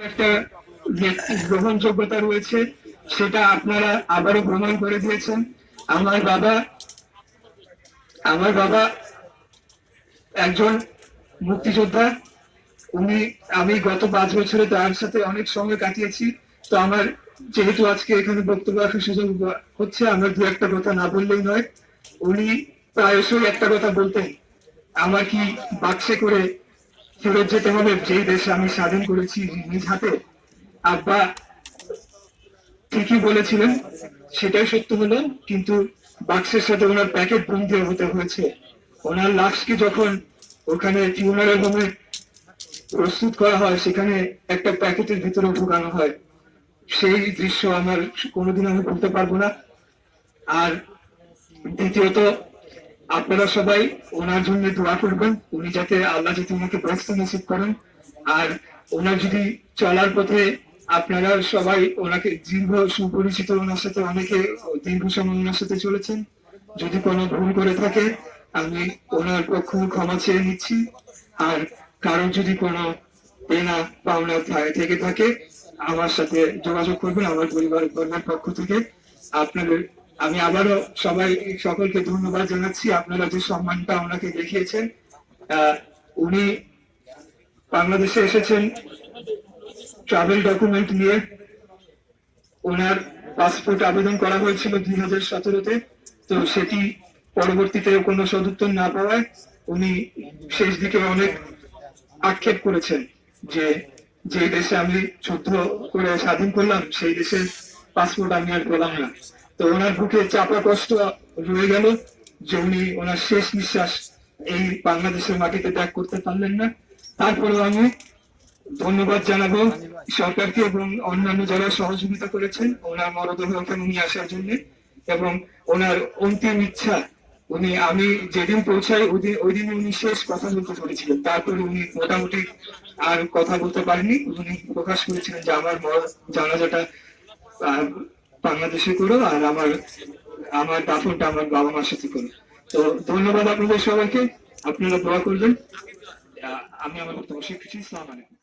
একটা গ্রহণযোগ্যতা রয়েছে, সেটা আপনারা আবারও প্রমাণ করে দিয়েছেন। আমার বাবা আমার বাবা একজন মুক্তিযোদ্ধা। উনি, আমি গত পাঁচ বছরে তার সাথে অনেক সময় কাটিয়েছি। তো আমার যেহেতু আজকে এখানে বক্তব্য রাখার সুযোগ হচ্ছে, আমার দু একটা কথা না বললেই নয়। উনি প্রায়শই একটা কথা বলতেন, আমার কি বাক্সে করে ফেরত যেতে হবে যেই দেশে আমি স্বাধীন করেছি নিজ হাতে, আব্বা ঠিকই বলেছিলেন, সেটাই সত্য হলো, কিন্তু বাক্সের সাথে ওনার প্যাকেট বন্দি হতে হয়েছে। ওনার লাশকে যখন ওখানে ফিউনারেল হোমে প্রস্তুত করা হয়, সেখানে একটা প্যাকেটের ভিতরে ঢুকানো হয়। সেই দৃশ্য আমার কোনোদিন আমি ভুলতে পারব না। আর দ্বিতীয়ত আপনারা সবাই ওনার জন্য দোয়া করবেন। উনি যাতে আল্লাহ যাতে ওনাকে ব্যস্ত নসিব করেন। আর ওনার যদি চলার পথে আপনারা সবাই ওনাকে দীর্ঘ সুপরিচিত ওনার সাথে অনেকে দীর্ঘ সময় ওনার সাথে চলেছেন। যদি কোনো ভুল করে থাকে, আমি ওনার পক্ষ ক্ষমা চেয়ে নিচ্ছি। আর কারণ যদি কোনো দেনা পাওনা থেকে থাকে, আমার সাথে যোগাযোগ করবেন, আমার পরিবার বর্গের পক্ষ থেকে। আপনাদের আমি আবারও সবাই, সকলকে ধন্যবাদ জানাচ্ছি। আপনারা যে সম্মানটা ওনাকে দেখিয়েছেন উনি বাংলাদেশে এসেছেন ট্রাভেল ডকুমেন্ট নিয়ে। ওনার পাসপোর্ট আবেদন করা হয়েছিল দুই হাজার সতেরোতে। তো সেটি পরবর্তীতে কোনো সদুত্তর না পাওয়ায় উনি শেষ দিকে অনেক আক্ষেপ করেছেন যে যে দেশে আমি যুদ্ধ করে স্বাধীন করলাম, সেই দেশের পাসপোর্ট আমি আর পেলাম না। তো ওনার বুকে চাপা কষ্ট রয়ে গেল যে উনি ওনার শেষ নিঃশ্বাস এই বাংলাদেশের মাটিতে ত্যাগ করতে পারলেন না। তারপরেও আমি ধন্যবাদ জানাব সরকারকে এবং অন্যান্য যারা সহযোগিতা করেছেন, ওনার মরদেহ ওখানে নিয়ে আসার জন্য এবং ওনার অন্তিম ইচ্ছা, উনি, আমি যেদিন পৌঁছাই ওই দিন ওই দিন উনি শেষ কথা বলতে পেরেছিলেন। তারপরে উনি মোটামুটি আর কথা বলতে পারেনি উনি প্রকাশ করেছিলেন যে আমার মর- জানাজাটা বাংলাদেশে করো আর আমার আমার দাফনটা আমার বাবা মার সাথে করো। তো ধন্যবাদ আপনাদের সবাইকে। আপনারা দোয়া করবেন। আমি আমার বক্তব্য করছি। ইসলাম আলাইকুম।